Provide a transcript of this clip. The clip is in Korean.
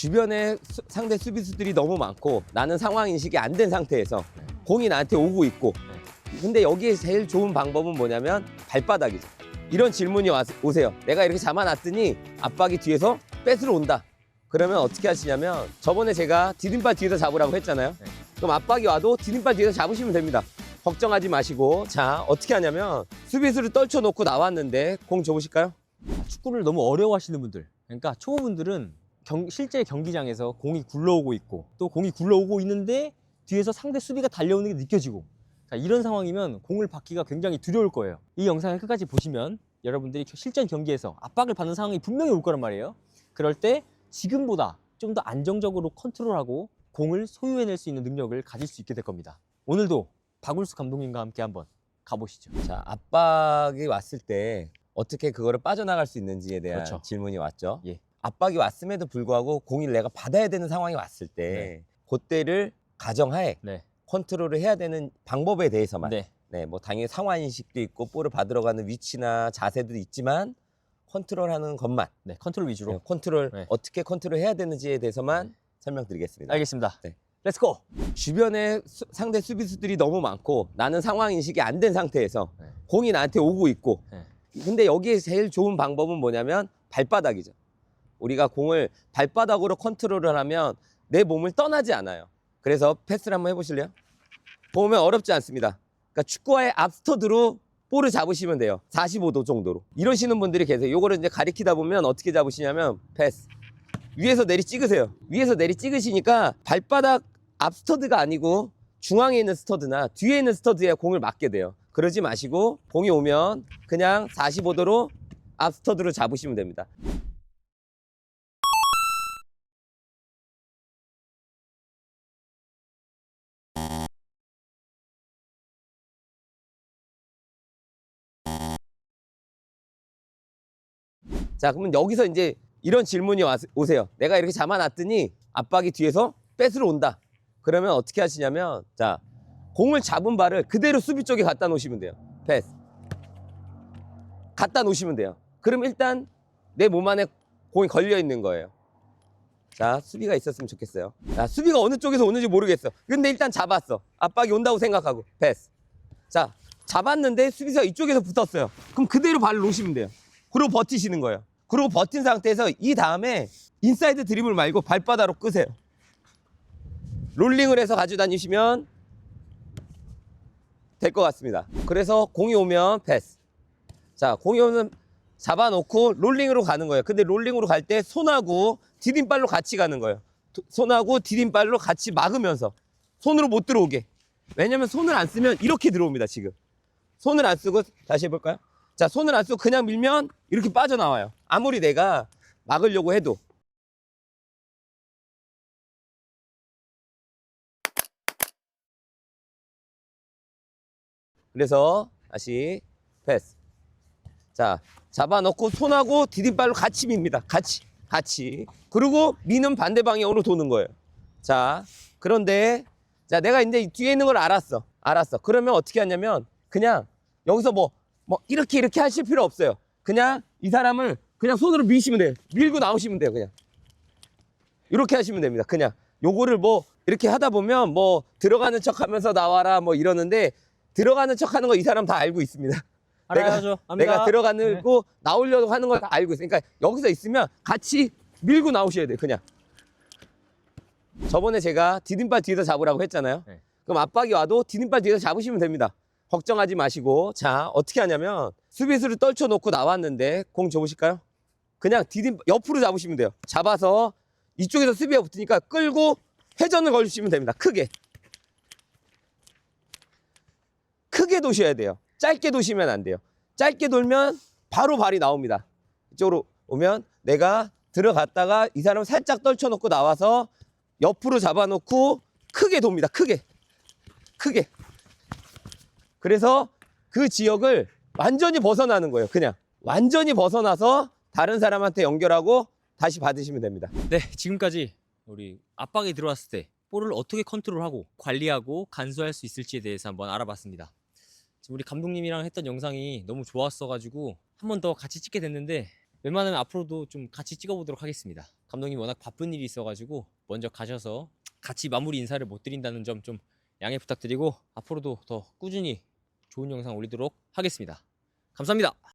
주변에 수- 상대 수비수들이 너무 많고 나는 상황 인식이 안 된 상태에서 공이 나한테 오고 있고 근데 여기에 제일 좋은 방법은 뭐냐면 발바닥이죠. 이런 질문이 와, 오세요. 내가 이렇게 잡아놨더니 압박이 뒤에서 뺏으러 온다. 그러면 어떻게 하시냐면 저번에 제가 디딤발 뒤에서 잡으라고 했잖아요. 네. 그럼 압박이 와도 디딤발 뒤에서 잡으시면 됩니다. 걱정하지 마시고 자 어떻게 하냐면 수비수를 떨쳐놓고 나왔는데 공 줘보실까요? 축구를 너무 어려워하시는 분들, 그러니까 초보분들은 경- 실제 경기장에서 공이 굴러오고 있고 또 공이 굴러오고 있는데 뒤에서 상대 수비가 달려오는 게 느껴지고 자, 이런 상황이면 공을 받기가 굉장히 두려울 거예요. 이 영상을 끝까지 보시면 여러분들이 실전 경기에서 압박을 받는 상황이 분명히 올 거란 말이에요. 그럴 때 지금보다 좀 더 안정적으로 컨트롤하고 공을 소유해낼 수 있는 능력을 가질 수 있게 될 겁니다. 오늘도 박울수 감독님과 함께 한번 가보시죠. 자 압박이 왔을 때 어떻게 그거를 빠져나갈 수 있는지에 대한 그렇죠. 질문이 왔죠. 예. 압박이 왔음에도 불구하고 공을 내가 받아야 되는 상황이 왔을 때 그때를 가정하에 네. 컨트롤을 해야 되는 방법에 대해서만 네. 네, 뭐 당연히 상황 인식도 있고 볼을 받으러 가는 위치나 자세도 있지만 컨트롤하는 것만 네. 컨트롤 위주로. 네, 컨트롤 네. 어떻게 컨트롤 해야 되는지에 대해서만 네. 설명드리겠습니다. 알겠습니다. 네. 렛츠고! 주변에 수- 상대 수비수들이 너무 많고 나는 상황 인식이 안 된 상태에서 네. 공이 나한테 오고 있고 네. 근데 여기에 제일 좋은 방법은 뭐냐면 발바닥이죠. 우리가 공을 발바닥으로 컨트롤을 하면 내 몸을 떠나지 않아요. 그래서 패스를 한번 해보실래요? 보면 어렵지 않습니다. 그러니까 축구와의 앞스터드로 볼을 잡으시면 돼요. 45도 정도로. 이러시는 분들이 계세요. 요거를 이제 가리키다 보면 어떻게 잡으시냐면 패스. 위에서 내리 찍으세요. 위에서 내리 찍으시니까 발바닥 앞 스터드가 아니고 중앙에 있는 스터드나 뒤에 있는 스터드에 공을 맞게 돼요. 그러지 마시고 공이 오면 그냥 45도로 앞 스터드로 잡으시면 됩니다. 자, 그러면 여기서 이제 이런 질문이 와, 오세요. 내가 이렇게 잡아놨더니 압박이 뒤에서 뺏으러 온다. 그러면 어떻게 하시냐면, 자, 공을 잡은 발을 그대로 수비 쪽에 갖다 놓으시면 돼요. 패스. 갖다 놓으시면 돼요. 그럼 일단 내 몸 안에 공이 걸려 있는 거예요. 자, 수비가 있었으면 좋겠어요. 자, 수비가 어느 쪽에서 오는지 모르겠어. 근데 일단 잡았어. 압박이 온다고 생각하고. 패스. 자, 잡았는데 수비수가 이쪽에서 붙었어요. 그럼 그대로 발을 놓으시면 돼요. 그리고 버티시는 거예요. 그리고 버틴 상태에서 이 다음에 인사이드 드리블 말고 발바닥으로 끄세요. 롤링을 해서 가지고 다니시면 될 것 같습니다. 그래서 공이 오면 패스. 자, 공이 오면 잡아놓고 롤링으로 가는 거예요. 근데 롤링으로 갈 때 손하고 디딤발로 같이 가는 거예요. 도- 손하고 디딤발로 같이 막으면서 손으로 못 들어오게. 왜냐면 손을 안 쓰면 이렇게 들어옵니다, 지금. 손을 안 쓰고 다시 해볼까요? 자, 손을 안 쓰고 그냥 밀면 이렇게 빠져나와요. 아무리 내가 막으려고 해도. 그래서 다시 패스. 자, 잡아놓고 손하고 디딤발로 같이 밉니다. 같이. 같이. 그리고 미는 반대 방향으로 도는 거예요. 자, 그런데 자, 내가 이제 뒤에 있는 걸 알았어. 알았어. 그러면 어떻게 하냐면 그냥 여기서 뭐, 뭐 이렇게 이렇게 하실 필요 없어요. 그냥 이 사람을 그냥 손으로 미시면 돼요. 밀고 나오시면 돼요. 그냥. 이렇게 하시면 됩니다. 그냥 요거를 뭐 이렇게 하다 보면 뭐 들어가는 척 하면서 나와라 뭐 이러는데 들어가는 척 하는 거 이 사람 다 알고 있습니다. 알아야죠. 압니다. 내가 들어가는 네. 거 나오려고 하는 걸다 알고 있어요. 그러니까 여기서 있으면 같이 밀고 나오셔야 돼요. 그냥. 저번에 제가 디딤발 뒤에서 잡으라고 했잖아요. 네. 그럼 압박이 와도 디딤발 뒤에서 잡으시면 됩니다. 걱정하지 마시고 자 어떻게 하냐면 수비수를 떨쳐놓고 나왔는데 공 줘보실까요? 그냥 디딤 옆으로 잡으시면 돼요. 잡아서 이쪽에서 수비가 붙으니까 끌고 회전을 걸으시면 됩니다. 크게 크게 도셔야 돼요. 짧게 도시면 안 돼요. 짧게 돌면 바로 발이 나옵니다. 이쪽으로 오면 내가 들어갔다가 이 사람 살짝 떨쳐놓고 나와서 옆으로 잡아놓고 크게 돕니다. 크게. 크게. 그래서 그 지역을 완전히 벗어나는 거예요. 그냥. 완전히 벗어나서 다른 사람한테 연결하고 다시 받으시면 됩니다. 네, 지금까지 우리 압박이 들어왔을 때 볼을 어떻게 컨트롤하고 관리하고 간수할 수 있을지에 대해서 한번 알아봤습니다. 지금 우리 감독님이랑 했던 영상이 너무 좋았어가지고 한 번 더 같이 찍게 됐는데 웬만하면 앞으로도 좀 같이 찍어보도록 하겠습니다. 감독님 워낙 바쁜 일이 있어가지고 먼저 가셔서 같이 마무리 인사를 못 드린다는 점 좀 양해 부탁드리고 앞으로도 더 꾸준히 좋은 영상 올리도록 하겠습니다. 감사합니다.